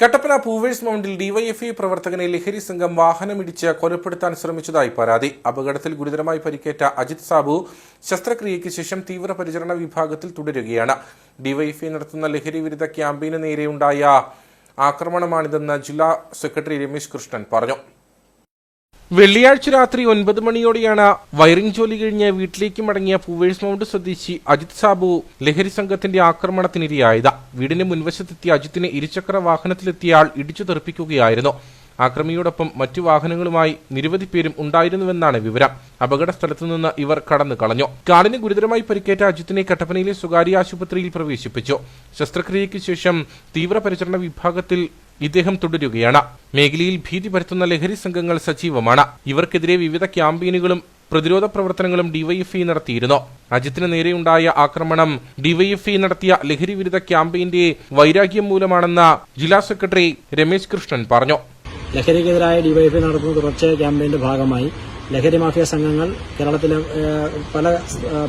കട്ടപ്പന പൂവേഴ്സ് മൗണ്ടിൽ ഡിവൈഎഫ്ഐ പ്രവർത്തകനെ ലഹരി സംഘം വാഹനമിടിച്ച് കൊലപ്പെടുത്താൻ ശ്രമിച്ചതായി പരാതി. അപകടത്തിൽ ഗുരുതരമായി പരിക്കേറ്റ അജിത് സാബു ശസ്ത്രക്രിയയ്ക്ക് ശേഷം തീവ്രപരിചരണ വിഭാഗത്തിൽ തുടരുകയാണ്. ഡിവൈഎഫ്ഐ നടത്തുന്ന ലഹരി വിരുദ്ധ ക്യാമ്പയിന് നേരെയുണ്ടായ ആക്രമണമാണിതെന്ന് ജില്ലാ സെക്രട്ടറി രമേശ് കൃഷ്ണൻ പറഞ്ഞു. വെള്ളിയാഴ്ച രാത്രി ഒൻപത് മണിയോടെയാണ് വയറിംഗ് ജോലി കഴിഞ്ഞ് വീട്ടിലേക്ക് മടങ്ങിയ പൂവേഴ്സ് മൗണ്ട് സ്വദേശി അജിത് സാബു ലഹരി സംഘത്തിന്റെ ആക്രമണത്തിനിരയായത്. വീടിന് മുൻവശത്തെത്തിയ അജിത്തിനെ ഇരുചക്ര വാഹനത്തിലെത്തിയ ആൾ ഇടിച്ചു തെറിപ്പിക്കുകയായിരുന്നു. ആക്രമിയോടൊപ്പം മറ്റു വാഹനങ്ങളുമായി നിരവധി പേരും ഉണ്ടായിരുന്നുവെന്നാണ് വിവരം. അപകട സ്ഥലത്തു നിന്ന് ഇവർ കടന്നു കളഞ്ഞു. കാലിന് ഗുരുതരമായി പരിക്കേറ്റ അജിത്തിനെ കട്ടപ്പനയിലെ സ്വകാര്യ ആശുപത്രിയിൽ പ്രവേശിപ്പിച്ചു. ശസ്ത്രക്രിയയ്ക്ക് ശേഷം തീവ്രപരിചരണ വിഭാഗത്തിൽ ഇദ്ദേഹം തുടരുകയാണ്. മേഖലയിൽ ഭീതി പരത്തുന്ന ലഹരി സംഘങ്ങൾ സജീവമാണ്. ഇവർക്കെതിരെ വിവിധ ക്യാമ്പയിനുകളും പ്രതിരോധ പ്രവർത്തനങ്ങളും ഡിവൈഎഫ്ഐ നടത്തിയിരുന്നു. അജിത്തിന് നേരെയുണ്ടായ ആക്രമണം ഡിവൈഎഫ്ഐ നടത്തിയ ലഹരി വിരുദ്ധ ക്യാമ്പയിന്റെ വൈരാഗ്യം മൂലമാണെന്ന് ജില്ലാ സെക്രട്ടറി രമേശ് കൃഷ്ണൻ പറഞ്ഞു. ലഹരിക്കെതിരായ ഡിവൈഎഫ്ഐ നടത്തുന്ന തുടർച്ചയായ ക്യാമ്പയിന്റെ ഭാഗമായി. ലഹരി മാഫിയ സംഘങ്ങൾ കേരളത്തിലെ പല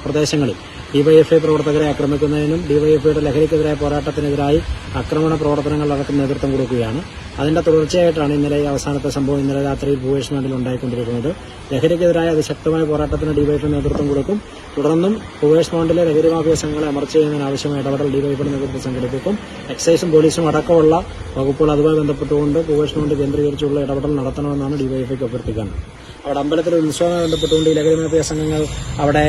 പ്രദേശങ്ങളിൽ ഡിവൈഎഫ്ഐ പ്രവർത്തകരെ ആക്രമിക്കുന്നതിനും ഡിവൈഎഫ്ഐയുടെ ലഹരിക്കെതിരായ പോരാട്ടത്തിനെതിരായി ആക്രമണ പ്രവർത്തനങ്ങൾ നടക്കുന്ന നേതൃത്വം കൊടുക്കുകയാണ്. അതിന്റെ തുടർച്ചയായിട്ടാണ് ഇന്നലെ അവസാനത്തെ സംഭവം ഇന്നലെ രാത്രിയിൽ നാട്ടിൽ ഉണ്ടായിക്കൊണ്ടിരിക്കുന്നത്. ലഹരിക്കെതിരായ അതിശക്തമായ പോരാട്ടത്തിന് ഡിവൈഎഫ്ഐ നേതൃത്വം കൊടുക്കും. തുടർന്നും ഭൂവേഷ് മൗണ്ടിലെ ലഹരി മാഫിയ സംഘങ്ങളെ അമർച്ച ചെയ്യുന്നതിന് ആവശ്യമായ ഇടപെടൽ ഡിവൈഎഫ്ഐ നേതൃത്വം സംഘടിപ്പിക്കും. എക്സൈസും പോലീസും അടക്കമുള്ള വകുപ്പുകൾ അതുമായി ബന്ധപ്പെട്ടുകൊണ്ട് ഭൂവേഷ് മൗണ്ട് കേന്ദ്രീകരിച്ചുള്ള ഇടപെടൽ നടത്തണമെന്നാണ് ഡിവൈഎഫ്ഐക്ക് അഭ്യർത്ഥിക്കുന്നത്. അവിടെ അമ്പലത്തിലെ ഉത്സവവുമായി ബന്ധപ്പെട്ടുകൊണ്ട് ഈ ലഹരി മാഫിയ സംഘങ്ങൾ അവിടെ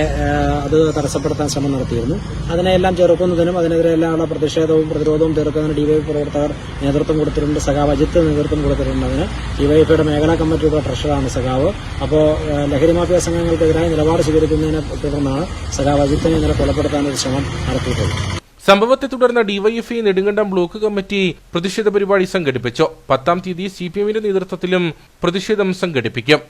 അത് തടസ്സപ്പെടുത്താൻ ശ്രമം നടത്തിയിരുന്നു. അതിനെല്ലാം ചെറുക്കുന്നതിനും അതിനെതിരെല്ലാമുള്ള പ്രതിഷേധവും പ്രതിരോധവും തീർക്കുന്നതിന് ഡിവൈഎഫ് പ്രവർത്തകർ നേതൃത്വം കൊടുത്തിട്ടുണ്ട്. സഖാവ് അജിത്ത് നേതൃത്വം കൊടുത്തിട്ടുണ്ട് അതിന്. ഡിവൈഎഫിയുടെ മേഖലാ കമ്മിറ്റിയുടെ ട്രഷറാണ് സഖാവ്. അപ്പോൾ ലഹരി മാഫിയ സംഘങ്ങൾക്കെതിരായ നിലപാട് സ്വീകരിക്കുന്നതിനെ തുടർന്നാണ് സഖാവ് അജിത്തിനെ ഇന്നലെ കൊലപ്പെടുത്താനൊരു ശ്രമം നടത്തിയിട്ടുള്ളത്. സംഭവത്തെ തുടർന്ന് ഡിവൈഎഫ്ഐ നെടുങ്കണ്ടം ബ്ലോക്ക് കമ്മിറ്റി പ്രതിഷേധ പരിപാടി സംഘടിപ്പിച്ചു. പത്താം തീയതി സി പി എമ്മിന്റെ നേതൃത്വത്തിലും പ്രതിഷേധം സംഘടിപ്പിക്കും.